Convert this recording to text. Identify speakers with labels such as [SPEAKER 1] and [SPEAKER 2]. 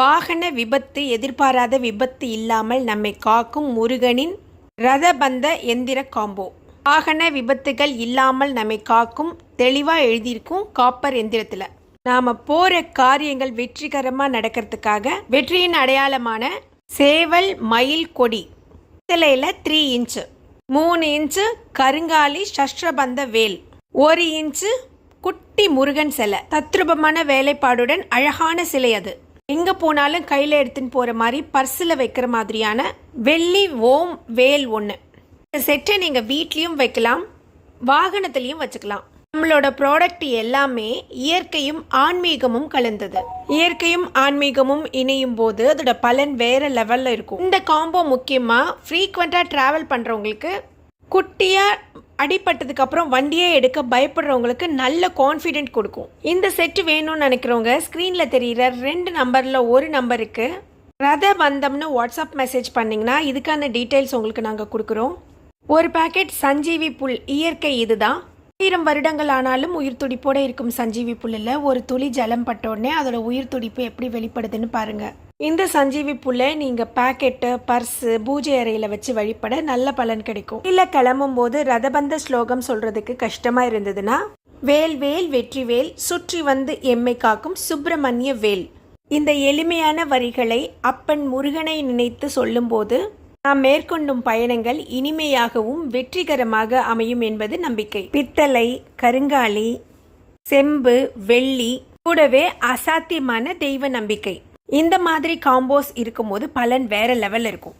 [SPEAKER 1] வாகன விபத்து எதிர்பாராத விபத்து இல்லாமல் நம்மை காக்கும் முருகனின் ரதபந்த எந்திர காம்போ. வாகன விபத்துகள் இல்லாமல் நம்மை காக்கும் தெளிவாக எழுதியிருக்கும் காப்பர் எந்திரத்தில். நாம் போகிற காரியங்கள் வெற்றிகரமாக நடக்கிறதுக்காக வெற்றியின் அடையாளமான சேவல் மயில் கொடி. சிலையில் த்ரீ இன்ச்சு மூணு இன்ச்சு கருங்காலி சஷ்ரபந்த வேல் ஒரு இன்ச்சு குட்டி முருகன் சிலை. தத்ரூபமான வேலைப்பாடுடன் அழகான சிலை அது. எங்கே போனாலும் கையில் எடுத்துன்னு போகிற மாதிரி பர்ஸில் வைக்கிற மாதிரியான வெள்ளி ஓம் வேல் ஒன்று இந்த செட்டை நீங்கள் வீட்லேயும் வைக்கலாம் வாகனத்துலேயும் வச்சுக்கலாம். நம்மளோட ப்ராடக்ட் எல்லாமே இயற்கையும் ஆன்மீகமும் கலந்தது. இயற்கையும் ஆன்மீகமும் இணையும் போது அதோட பலன் வேற லெவலில் இருக்கும். இந்த காம்போ முக்கியமாக ஃப்ரீக்வெண்ட்டாக ட்ராவல் பண்ணுறவங்களுக்கு குட்டியாக அடிப்பட்டதுக்கு அப்புறம் வண்டியே எடுக்க பயப்படுறவங்களுக்கு நல்ல கான்ஃபிடென்ட் கொடுக்கும். இந்த செட்டு வேணும்னு நினைக்கிறவங்க ஸ்க்ரீனில் தெரியிற ரெண்டு நம்பரில் ஒரு நம்பருக்கு ரத பந்தம்னு வாட்ஸ்அப் மெசேஜ் பண்ணிங்கன்னா இதுக்கான டீட்டெயில்ஸ் உங்களுக்கு நாங்கள் கொடுக்குறோம். ஒரு பாக்கெட் சஞ்சீவி புல் இயற்கை இதுதான். ஆயிரம் வருடங்கள் ஆனாலும் உயிர் துடிப்போட இருக்கும் சஞ்சீவி புல்லில் ஒரு துளி ஜலம் பட்டோடனே அதோட உயிர் துடிப்பு எப்படி வெளிப்படுதுன்னு பாருங்கள் இந்த சஞ்சீவி புல்லை நீங்க பாக்கெட்டு பர்ஸு பூஜை அறையில வச்சு வழிபட நல்ல பலன் கிடைக்கும். இல்ல கிளம்பும் போது ரதபந்த ஸ்லோகம் சொல்றதுக்கு கஷ்டமா இருந்ததுன்னா வேல் வேல் வெற்றி வேல் சுற்றி வந்து எம்மை காக்கும் சுப்பிரமணிய வேல். இந்த எளிமையான வரிகளை அப்பன் முருகனை நினைத்து சொல்லும்போது நாம் மேற்கொண்டும் பயணங்கள் இனிமையாகவும் வெற்றிகரமாக அமையும் என்பது நம்பிக்கை. பித்தளை கருங்காலி செம்பு வெள்ளி கூடவே அசாத்தியமான தெய்வ நம்பிக்கை. இந்த மாதிரி காம்போஸ் இருக்கும்போது பலன் வேற லெவல் இருக்கும்.